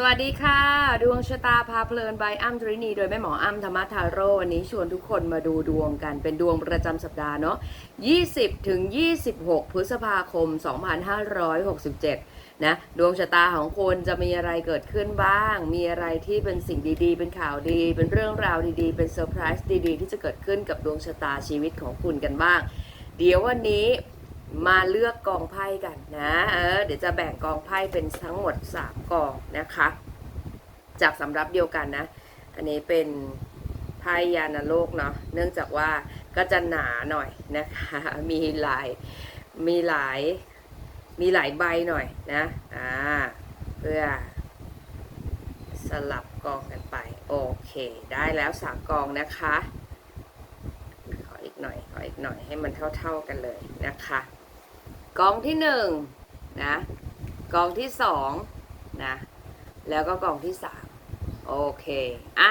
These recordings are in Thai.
สวัสดีค่ะ ดวงชะตาพาเพลินใบอ้ำตรินี โดยแม่หมออ้ำธรรมทาโร่วันนี้ชวนทุกคนมาดูดวงกันเป็นดวงประจำสัปดาห์เนาะ 20 ถึง 26 พฤษภาคม 2567 นะ ดวงชะตาของคุณจะมีอะไรเกิดขึ้นบ้าง มีอะไรที่เป็นสิ่งดีๆ เป็นข่าวดี เป็นเรื่องราวดีๆ เป็นเซอร์ไพรส์ดีๆ ที่จะเกิดขึ้นกับดวงชะตาชีวิตของคุณกันบ้าง เดี๋ยววันนี้ มาเลือกกองไพ่กันนะเออเดี๋ยวจะแบ่งกองไพ่เป็นทั้งหมด 3 กองนะคะ จากสำรับเดียวกันนะ อันนี้เป็นไพ่ยานโลกเนาะเนื่องจากว่าก็จะหนาหน่อยนะคะ มีหลายมีหลายมีหลายใบหน่อยนะอ่าเพื่อสลับกองกันไป โอเค ได้แล้วสามกองนะคะ ขออีกหน่อย ขออีกหน่อยให้มันเท่าๆกันเลยนะคะ กองที่หนึ่งนะกองที่สองนะแล้วก็กองที่สามโอเคอะ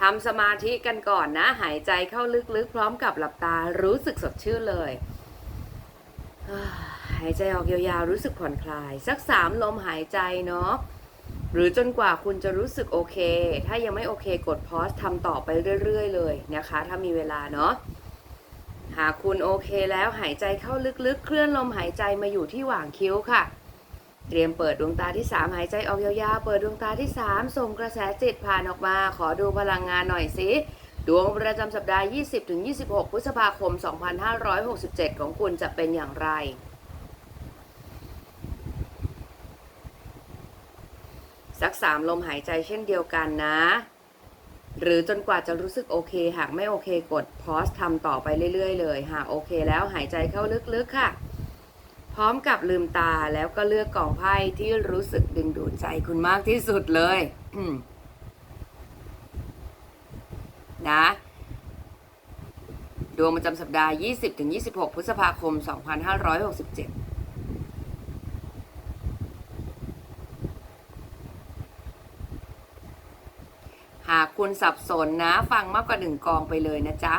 ทำสมาธิกันก่อนนะ หายใจเข้าลึกๆ พร้อมกับหลับตารู้สึกสดชื่นเลยหายใจออกยาวๆรู้สึกผ่อนคลาย สักสามลมหายใจเนาะหรือจนกว่าคุณจะรู้สึกโอเค ถ้ายังไม่โอเคกดพอสทำต่อไปเรื่อยๆ เลยนะคะ ถ้ามีเวลาเนาะ หากคุณโอเคแล้วหายใจเข้าลึกๆ เคลื่อนลมหายใจมาอยู่ที่หว่างคิ้วค่ะ เตรียมเปิดดวงตาที่ 3 หายใจออกยาวๆ เปิดดวงตาที่ 3 ส่งกระแสจิตผ่านออกมา ขอดูพลังงานหน่อยสิ ดวงประจำสัปดาห์ 20-26 พฤษภาคม 2567 ของคุณจะเป็นอย่างไรสักสามลมหายใจเช่นเดียวกันนะ หรือจนกว่าจะรู้สึกโอเค หากไม่โอเคกดพอสทำต่อไปเรื่อยๆเลย หากโอเคแล้วหายใจเข้าลึกๆค่ะ พร้อมกับลืมตาแล้วก็เลือกกล่องไพ่ที่รู้สึกดึงดูดใจคุณมากที่สุดเลยนะดวงประจำสัปดาห์ 20-26 พฤษภาคม 2567 หาก คุณสับสนนะ ฟังมากกว่าหนึ่งกองไปเลยนะจ๊ะ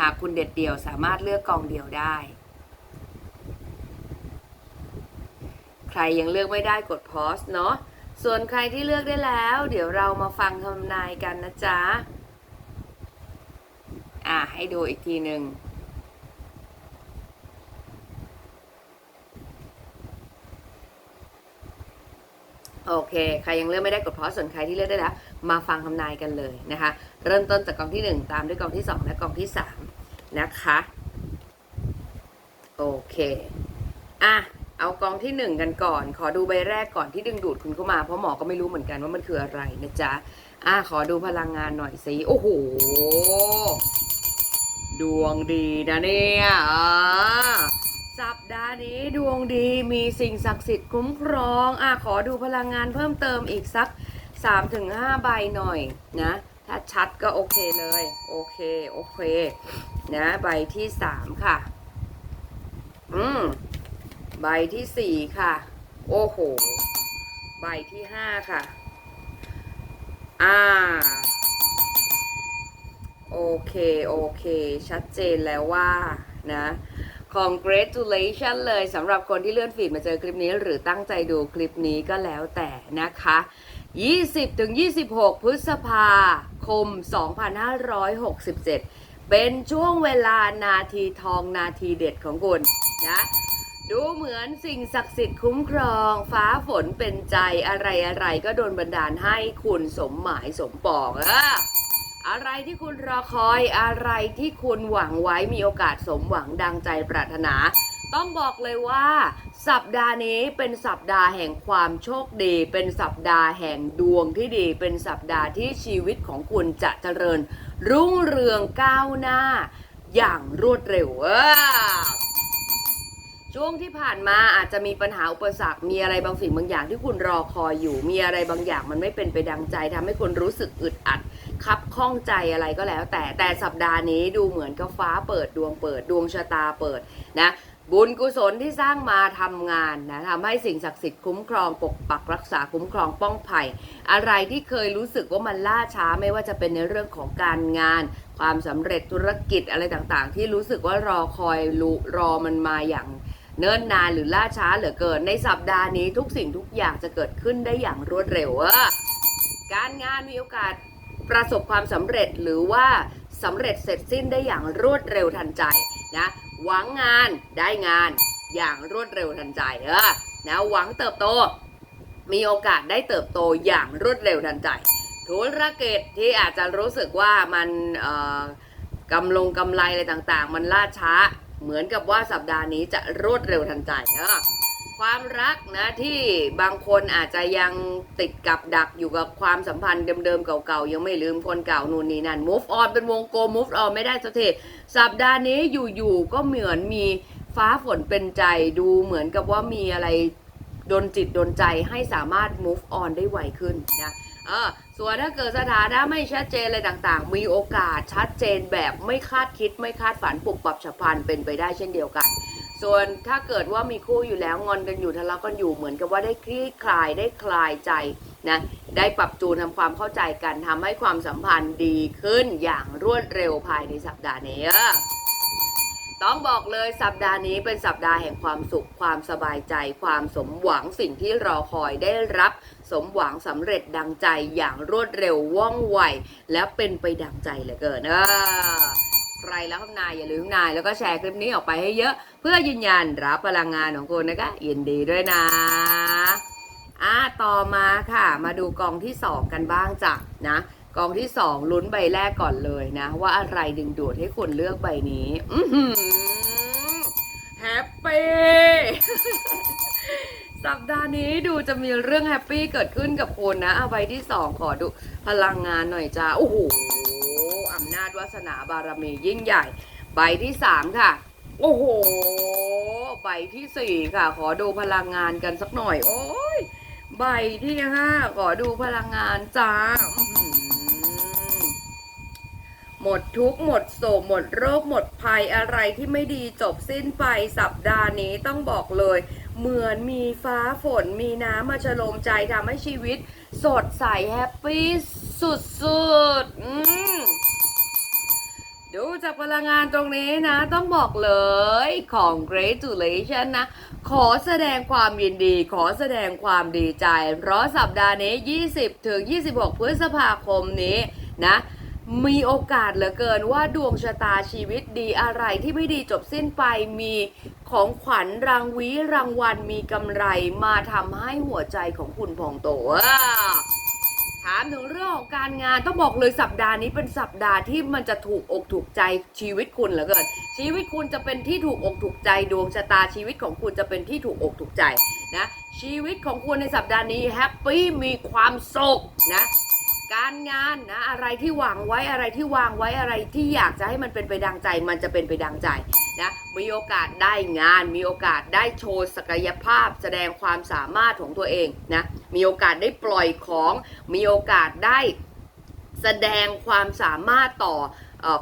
หากคุณเด็ดเดี่ยวสามารถเลือกกองเดียวได้ ใครยังเลือกไม่ได้กดพอสเนาะ ส่วนใครที่เลือกได้แล้ว เดี๋ยวเรามาฟังทำนายกันนะจ๊ะ อะให้ดูอีกทีหนึ่งโอเค ใครยังเลือกไม่ได้กดพอสส่วนใครที่เลือกได้แล้ว มาฟังทำนายกันเลยนะคะ เริ่มต้นจากกองที่ 1 ตามด้วยกองที่ 2 และกองที่ 3 นะคะ โอเค อะ เอากองที่ 1 กันก่อน ขอดูใบแรกก่อนที่ดึงดูดคุณเข้ามา เพราะหมอก็ไม่รู้เหมือนกันว่ามันคืออะไรนะจ๊ะ อะ ขอดูพลังงานหน่อยสิ โอ้โห ดวงดีนะเนี่ยอ่าสัปดาห์นี้ดวงดีมีสิ่งศักดิ์สิทธิ์คุ้มครองอะขอดูพลังงานเพิ่มเติมอีกสัก 3-5ใบหน่อยนะ ถ้าชัดก็โอเคเลย โอเค โอเค นะ ใบที่ 3 ค่ะ อืม ใบที่ 4 ค่ะ โอ้โห ใบที่ 5 ค่ะ อ่า โอเค โอเค ชัดเจนแล้วว่า นะ congratulation เลยสำหรับคนที่เลื่อนฟีดมาเจอคลิปนี้ หรือตั้งใจดูคลิปนี้ก็แล้วแต่นะคะ 20-26 พฤษภาคม 2567 เป็นช่วงเวลานาทีทองนาทีเด็ดของคุณนะดูเหมือนสิ่งศักดิ์สิทธิ์คุ้มครอง ฟ้าฝนเป็นใจอะไรอะไรก็โดนบันดาลให้คุณสมหมายสมปองอะอะไรที่คุณรอคอยอะไรที่คุณหวังไว้มีโอกาสสมหวังดังใจปรารถนา ต้องบอกเลยว่า สัปดาห์นี้เป็นสัปดาห์แห่งความโชคดี เป็นสัปดาห์แห่งดวงที่ดี เป็นสัปดาห์ที่ชีวิตของคุณจะเจริญ รุ่งเรืองก้าวหน้า อย่างรวดเร็วช่วงที่ผ่านมาอาจจะมีปัญหาอุปสรรค มีอะไรบางสิ่งบางอย่างที่คุณรอคอยอยู่ มีอะไรบางอย่างมันไม่เป็นไปดังใจทำให้คุณรู้สึกอึดอัด คับข้องใจอะไรก็แล้ว แต่แต่สัปดาห์นี้ดูเหมือนกับฟ้าเปิดดวงเปิดดวงชะตาเปิดนะ บุญกุศลที่สร้างมาทำงานนะทำให้สิ่งศักดิ์สิทธิ์คุ้มครองปกปักรักษาคุ้มครองป้องภัย อะไรที่เคยรู้สึกว่ามันล่าช้าไม่ว่าจะเป็นในเรื่องของการงาน ความสำเร็จธุรกิจอะไรต่างๆ ที่รู้สึกว่ารอคอยรู้รอมันมาอย่างเนิ่นนานหรือล่าช้าเหลือเกิน ในสัปดาห์นี้ทุกสิ่งทุกอย่างจะเกิดขึ้นได้อย่างรวดเร็วการงานมีโอกาสประสบความสำเร็จหรือว่าสำเร็จเสร็จสิ้นได้อย่างรวดเร็วทันใจนะ หวังงานได้งานอย่างรวดเร็วทันใจเออนะหวังเติบโต มีโอกาสได้เติบโตอย่างรวดเร็วทันใจ ธุรกิจที่อาจจะรู้สึกว่ามันกำลงกำไรอะไรต่างๆ มันล่าช้า เหมือนกับว่าสัปดาห์นี้จะรวดเร็วทันใจเออ ความรักนะที่บางคนอาจจะยังติดกับดักอยู่กับความสัมพันธ์เดิมๆเก่าๆยังไม่ลืมคนเก่านู่นนี่นั่น move on เป็นวงกลม move on ไม่ได้สักทีสัปดาห์นี้อยู่ๆก็เหมือนมีฟ้าฝนเป็นใจดูเหมือนกับว่ามีอะไรดนจิตดนใจให้สามารถ move on ได้ไวขึ้นนะเออส่วนถ้าเกิดสถานะไม่ชัดเจนอะไรต่างๆ มีโอกาสชัดเจนแบบไม่คาดคิดไม่คาดฝันปรับปรับฉับพลันเป็นไปได้เช่นเดียวกัน ส่วนถ้าเกิดว่ามีคู่อยู่แล้วงอนกันอยู่ทะเลาะกันอยู่เหมือนกับว่าได้คลี่คลายได้คลายใจนะได้ปรับจูนทำความเข้าใจกันทำให้ความสัมพันธ์ดีขึ้นอย่างรวดเร็วภายในสัปดาห์นี้ต้องบอกเลยสัปดาห์นี้เป็นสัปดาห์แห่งความสุขความสบายใจ ความสมหวังสิ่งที่รอคอยได้รับ สมหวังสำเร็จดังใจอย่างรวดเร็วว่องไว และเป็นไปดังใจเหลือเกินเออ ใครแล้วครับนายอย่าลืมนาย แล้วก็แชร์คลิปนี้ออกไปให้เยอะ เพื่อยืนยันรับพลังงานของคุณนะคะยินดีด้วยนะอะต่อมาค่ะ มาดูกองที่สองกันบ้างจ้ะนะกองที่สองลุ้นใบแรกก่อนเลยนะ ว่าอะไรดึงดูดให้คุณเลือกใบนี้อืแฮปปี้สัปดาห์นี้ดูจะมีเรื่องแฮปปี้เกิดขึ้นกับคุณนะเอาใบที่สองขอดูพลังงานหน่อยจ้าโอ้โห อำนาจวาสนาบารมียิ่งใหญ่ ใบที่สามค่ะ โอ้โห ใบที่สี่ค่ะ ขอดูพลังงานกันสักหน่อย โอ้ย ใบที่ห้าขอดูพลังงานจ้าหมดทุกหมดโศกหมดโรคหมดภัยอะไรที่ไม่ดีจบสิ้นไปสัปดาห์นี้ต้องบอกเลย เหมือนมีฟ้าฝนมีน้ำมาฉโลมใจทำให้ชีวิต สดใสแฮปปี้สุดๆอืม ดูจากพลังงานตรงนี้นะ ต้องบอกเลยของ Gratulation นะ ขอแสดงความยินดี ขอแสดงความดีใจ เพราะสัปดาห์นี้ 20 ถึง 26 พฤษภาคมนี้นะมีโอกาสเหลือเกินว่าดวงชะตาชีวิตดีอะไรที่ไม่ดีจบสิ้นไปมีของขวัญรางวีรางวัลมีกำไรมาทำให้หัวใจของคุณพองโตอะ ถามถึงเรื่องของการงานต้องบอกเลยสัปดาห์นี้เป็นสัปดาห์ที่มันจะถูกอกถูกใจชีวิตคุณเหลือเกินชีวิตคุณจะเป็นที่ถูกอกถูกใจดวงชะตาชีวิตของคุณจะเป็นที่ถูกอกถูกใจนะชีวิตของคุณในสัปดาห์นี้แฮปปี้มีความสุขนะการงานนะอะไรที่หวังไว้อะไรที่วางไว้อะไรที่อยากจะให้มันเป็นไปดังใจ มันจะเป็นไปดังใจ นะมีโอกาสได้งาน มีโอกาสได้โชว์ศักยภาพ แสดงความสามารถของตัวเองนะมีโอกาสได้ปล่อยของ มีโอกาสได้แสดงความสามารถต่อ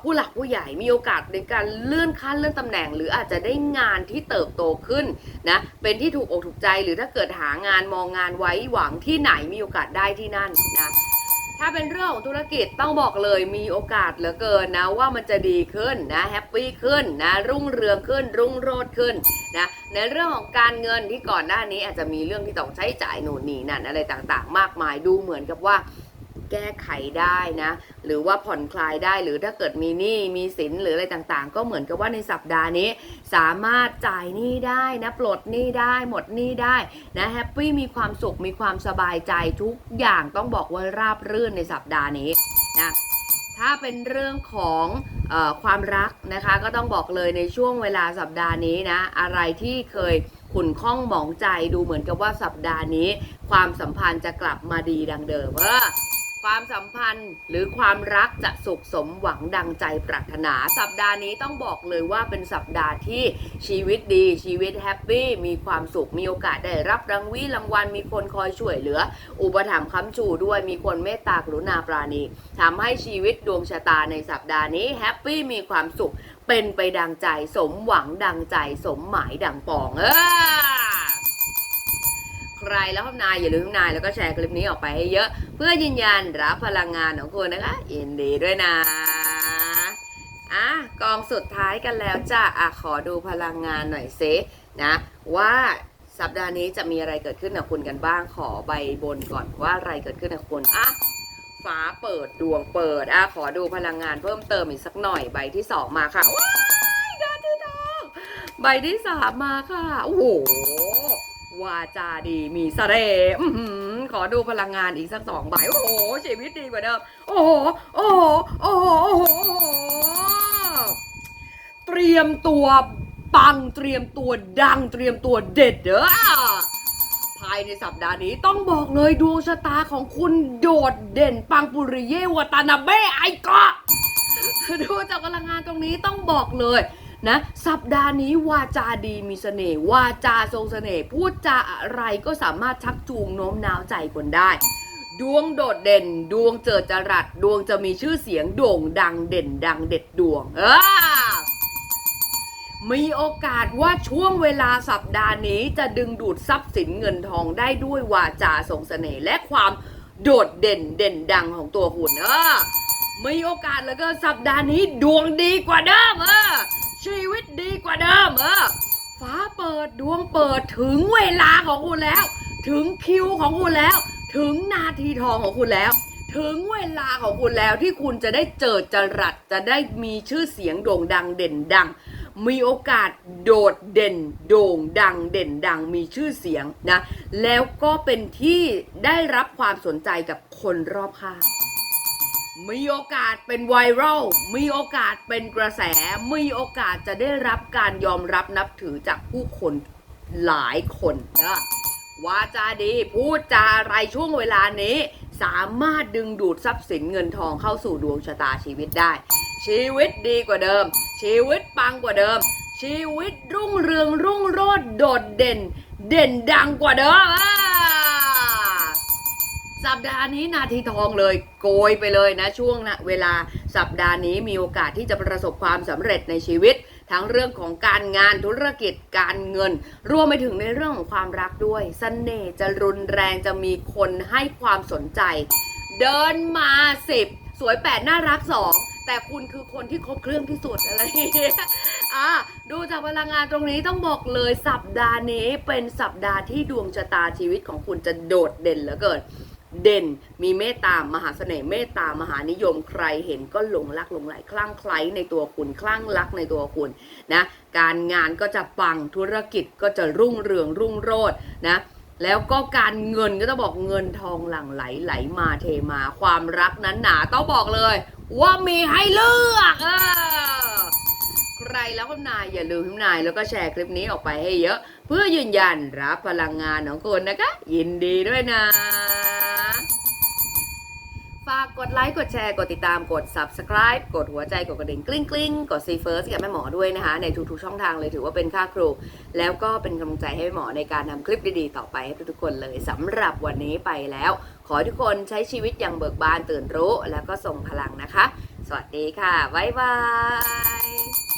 ผู้หลักผู้ใหญ่มีโอกาสในการเลื่อนขั้นเลื่อนตำแหน่ง หรืออาจจะได้งานที่เติบโตขึ้นนะเป็นที่ถูกอกถูกใจหรือถ้าเกิดหางานมองงานไว้หวังที่ไหนมีโอกาสได้ที่นั่นนะ ถ้าเป็นเรื่องของธุรกิจต้องบอกเลยมีโอกาสเหลือเกินนะว่ามันจะดีขึ้นนะแฮปปี้ขึ้นนะรุ่งเรืองขึ้น รุ่งโรจน์ขึ้นนะในเรื่องของการเงินที่ก่อนหน้านี้อาจจะมีเรื่องที่ต้องใช้จ่ายหนุนนี่นั่นอะไรต่างๆ มากมายดูเหมือนกับว่า แก้ไขได้นะ หรือว่าผ่อนคลายได้หรือถ้าเกิดมีหนี้มีสินหรืออะไรต่างๆ ก็เหมือนกับว่าในสัปดาห์นี้ สามารถจ่ายหนี้ได้นะปลดหนี้ได้หมดหนี้ได้นะแฮปปี้มีความสุขมีความสบายใจทุกอย่างต้องบอกว่าราบรื่นในสัปดาห์นี้นะถ้าเป็นเรื่องของออความรักนะคะก็ต้องบอกเลยในช่วงเวลาสัปดาห์นี้นะอะไรที่เคยขุ่นข้องหมองใจดูเหมือนกับว่าสัปดาห์นี้ ความสัมพันธ์จะกลับมาดีดังเดิมเออ ความสัมพันธ์หรือความรักจะสุขสมหวังดังใจปรารถนา สัปดาห์นี้ต้องบอกเลยว่าเป็นสัปดาห์ที่ชีวิตดีชีวิตแฮปปี้มีความสุขมีโอกาสได้รับรางวีรางวัลมีคนคอยช่วยเหลือ อุปถัมภ์ค้ำชูด้วยมีคนเมตตากรุณาปราณีทำให้ชีวิตดวงชะตาในสัปดาห์นี้แฮปปี้มีความสุขเป็นไปดังใจสมหวังดังใจสมหมายดังปองเออ ใครแล้วครับนายอย่าลืมนายแล้วก็แชร์คลิปนี้ออกไปให้เยอะ เพื่อยืนยันรับพลังงานของคุณนะคะยินดีด้วยนะอะกองสุดท้ายกันแล้วจ้ะอะขอดูพลังงานหน่อยเซนะว่าสัปดาห์นี้จะมีอะไรเกิดขึ้นกับคุณกันบ้างขอใบบนก่อนว่าอะไรเกิดขึ้นกับคุณอะฟ้าเปิดดวงเปิดอะขอดูพลังงานเพิ่มเติมอีกสักหน่อยใบที่สองมาค่ะว้ายดาที่ทองใบที่สามมาค่ะโอ้โห วาจาดีมีเสน่ห์ขอดูพลังงานอีกสักสองใบโอ้โห ชีวิตดีกว่าเดิม โอ้โห โอ้โห โอ้โห โอ้โห เตรียมตัวปังเตรียมตัวดังเตรียมตัวเด็ดเด้อภายในสัปดาห์นี้ต้องบอกเลยดวงชะตาของคุณโดดเด่นปังปุริเยวตานาเบไอเกาะดูจากพลังงานตรงนี้ต้องบอกเลย นะสัปดาห์นี้วาจาดีมีเสน่ห์วาจาทรงเสน่ห์พูดจาอะไรก็สามารถชักจูงโน้มน้าวใจคนได้ ดวงโดดเด่น ดวงเจิดจรัสดวงจะมีชื่อเสียงโด่งดังเด่นดังเด็ดดวง เออมีโอกาสว่าช่วงเวลาสัปดาห์นี้จะดึงดูดทรัพย์สินเงินทองได้ด้วยวาจาทรงเสน่ห์และความโดดเด่นเด่นดังของตัวคุณเออมีโอกาสแล้วก็สัปดาห์นี้ดวงดีกว่าเดิมเออ ชีวิตดีกว่าเดิมเออฟ้าเปิดดวงเปิดถึงเวลาของคุณแล้ว ถึงคิวของคุณแล้ว ถึงนาทีทองของคุณแล้ว ถึงเวลาของคุณแล้วที่คุณจะได้เจิดจรัสจะได้มีชื่อเสียงโด่งดังเด่นดัง มีโอกาสโดดเด่น โด่งดังเด่นดังมีชื่อเสียงนะ แล้วก็เป็นที่ได้รับความสนใจกับคนรอบข้าง มีโอกาสเป็นไวรัล มีโอกาสเป็นกระแส มีโอกาสจะได้รับการยอมรับนับถือจากผู้คนหลายคนนะวาจาดีพูดจาอะไรช่วงเวลานี้ สามารถดึงดูดทรัพย์สินเงินทองเข้าสู่ดวงชะตาชีวิตได้ ชีวิตดีกว่าเดิม ชีวิตปังกว่าเดิม ชีวิตรุ่งเรืองรุ่งโรจน์โดดเด่น เด่นดังกว่าเดิมอ่า สัปดาห์นี้นาทีทองเลยโกยไปเลยนะช่วงนะเวลาสัปดาห์นี้มีโอกาสที่จะประสบความสำเร็จในชีวิต ทั้งเรื่องของการงานธุรกิจการเงิน รวมไปถึงในเรื่องของความรักด้วยสเสน่ห์จะรุนแรงจะมีคนให้ความสนใจ เดินมาสิบสวยแปดน่ารักสองแต่คุณคือคนที่ครบเครื่องที่สุดอะไรอย่างเงี้ยอะดูจากพลังงานตรงนี้ต้องบอกเลยสัปดาห์นี้เป็นสัปดาห์ที่ดวงชะตาชีวิตของคุณจะโดดเด่นเหลือเกิน เด่นมีเมตตามหาเสน่ห์เมตตามหานิยมใครเห็นก็หลงรักหลงไหลคลั่งไคล้ในตัวคุณคลั่งรักในตัวคุณนะการงานก็จะปังธุรกิจก็จะรุ่งเรืองรุ่งโรจน์นะแล้วก็การเงินก็ต้องบอกเงินทองหลั่งไหลไหลมาเทมาความรักนั้นหนาต้องบอกเลย ว่ามีให้เลือกอใครแล้วก็นายอย่าลืมพิมพ์นายแล้วก็แชร์คลิปนี้ออกไปให้เยอะ เพื่อยืนยันรับพลังงานของคุณนะคะ ยินดีด้วยนะ ฝากกดไลค์ กดแชร์ กดติดตาม กด subscribe กดหัวใจ กดกระดิ่งกลิ้งกลิ้งกด see first กับแม่หมอด้วยนะคะ ในทุกๆช่องทางเลยถือว่าเป็นค่าครู แล้วก็เป็นกำลังใจให้แม่หมอในการทำคลิปดีๆ ต่อไปให้ทุกๆคนเลยสำหรับวันนี้ไปแล้ว ขอให้ทุกคนใช้ชีวิตอย่างเบิกบานตื่นรู้ แล้วก็ส่งพลังนะคะ สวัสดีค่ะ บ๊ายบาย